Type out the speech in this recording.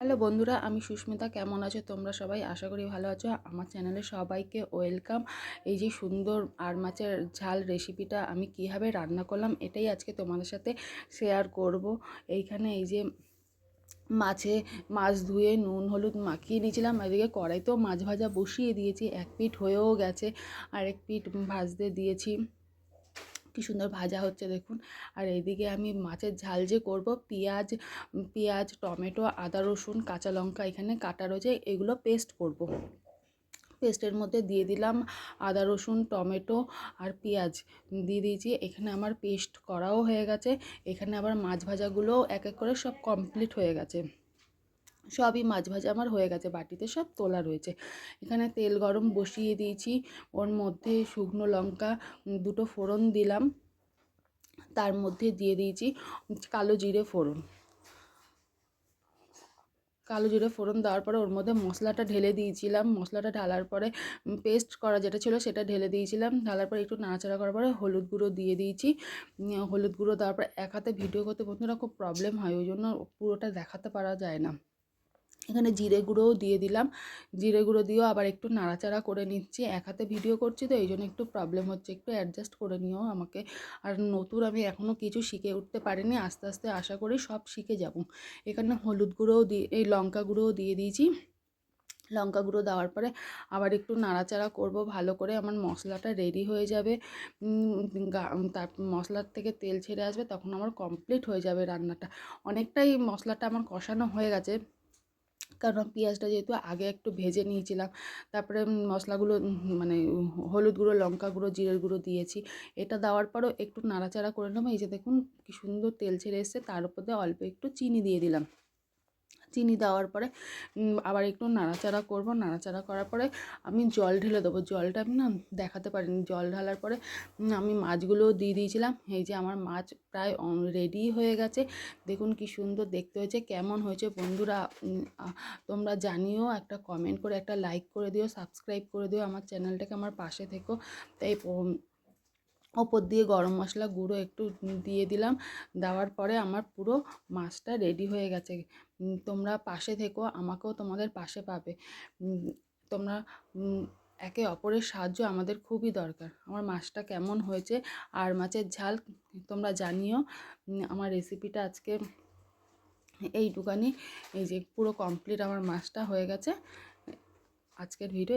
Hello বন্ধুরা, আমি সুস্মিতা। কেমন আছো তোমরা সবাই? আশা করি ভালো আছো। আমার চ্যানেলে সবাইকে ওয়েলকাম। এই যে সুন্দর আর মাছের ঝাল রেসিপিটা আমি কীভাবে রান্না করলাম, এটাই আজকে তোমাদের সাথে শেয়ার করব। এইখানে এই যে মাছে মাছ ধুয়ে নুন, হলুদ মাখিয়ে নিয়েছিলাম, এদিকে কড়াইতেও মাছ ভাজা বসিয়ে দিয়েছি। এক পিঠ হয়েও গেছে, আর এক পিঠ ভাজতে দিয়েছি। কি সুন্দর ভাজা হচ্ছে দেখুন। আর এইদিকে আমি মাছের ঝাল যে করব, পেঁয়াজ পেঁয়াজ, টমেটো, আদা, রসুন, কাঁচা লঙ্কা এখানে কাটা রয়েছে, এগুলো পেস্ট করব। পেস্টের মধ্যে দিয়ে দিলাম আদা, রসুন, টমেটো আর পেঁয়াজ। দিয়ে দিয়েছি, এখানে আমার পেস্ট করাও হয়ে গেছে, এখানে আবার মাছ ভাজাগুলোও এক এক করে সব কমপ্লিট হয়ে গেছে। সবই মাছ ভাজা আমার হয়ে গেছে, বাটিতে সব তোলা রয়েছে। এখানে তেল গরম বসিয়ে দিয়েছি, ওর মধ্যে শুকনো লঙ্কা দুটো ফোড়ন দিলাম, তার মধ্যে দিয়ে দিয়েছি কালো জিরে ফোড়ন। কালো জিরে ফোড়ন দেওয়ার পরে ওর মধ্যে মশলাটা ঢেলে দিয়েছিলাম, মশলাটা ঢালার পরে পেস্ট করা যেটা ছিল সেটা ঢেলে দিয়েছিলাম, ঢালার পরে একটু নাড়াচাড়া করার পরে হলুদ গুঁড়ো দিয়ে দিয়েছি। হলুদ গুঁড়ো দেওয়ার পরে এক হাতে ভিডিও করতে বন্ধুরা খুব প্রবলেম হয়, ওই জন্য পুরোটা দেখাতে পারা যায় না। এখানে জিরে গুঁড়োও দিয়ে দিলাম। জিরে গুঁড়ো দিয়েও আবার একটু নাড়াচাড়া করে নিচ্ছি। এক হাতে ভিডিও করছি তো এই জন্য একটু প্রবলেম হচ্ছে। একটু অ্যাডজাস্ট করে নিও আমাকে। আর নতুন আমি এখনও কিছু শিখে উঠতে পারিনি। আস্তে আস্তে আশা করি সব শিখে যাব। এখানে হলুদ গুঁড়োও দিয়ে, এই লঙ্কা গুঁড়োও দিয়ে দিয়েছি। লঙ্কা গুঁড়ো দেওয়ার পরে আবার একটু নাড়াচাড়া করব। ভালো করে আমার মশলাটা রেডি হয়ে যাবে। তার মশলার থেকে তেল ছেড়ে আসবে, তখন আমার কমপ্লিট হয়ে যাবে রান্নাটা। অনেকটাই মশলাটা আমার কষানো হয়ে গেছে। কারণ পেঁয়াজটা যেহেতু আগে একটু ভেজে নিয়েছিলাম, তারপরে মশলাগুলো মানে হলুদ গুঁড়ো, লঙ্কা গুঁড়ো, জিরের গুঁড়ো দিয়েছি। এটা দেওয়ার পরও একটু নাড়াচাড়া করে নেব। এই যে দেখুন, কি সুন্দর তেল ছেড়ে এসছে, তার উপর দিয়ে অল্প একটু চিনি দিয়ে দিলাম। চিনি দেওয়ার পরে আবার একটু নাড়াচাড়া করব। নাড়াচাড়া করার পরে আমি জল ঢেলে দেবো। জলটা আমি না দেখাতে পারিনি। জল ঢালার পরে আমি মাছগুলোও দিয়ে দিয়েছিলাম। এই যে আমার মাছ প্রায় রেডি হয়ে গেছে। দেখুন কি সুন্দর দেখতে হয়েছে, কেমন হয়েছে বন্ধুরা। তোমরা জানিও, একটা কমেন্ট করে, একটা লাইক করে দিও সাবস্ক্রাইব করে দিও। আমার চ্যানেলটাকে আমার পাশে থেকো। তাই ওপর দিয়ে গরম মশলা গুঁড়ো একটু দিয়ে দিলাম। দেওয়ার পরে আমার পুরো মাছটা রেডি হয়ে গেছে। তোমরা পাশে থেকো, আমাকেও তোমাদের পাশে পাবে। তোমরা একে অপরের সাহায্য আমাদের খুবই দরকার। আমার মাছটা কেমন হয়েছে আর মাছের ঝাল তোমরা জানিও। আমার রেসিপিটা আজকে এইটুকানি, এই যে পুরো কমপ্লিট আমার মাছটা হয়ে গেছে। আজকের ভিডিও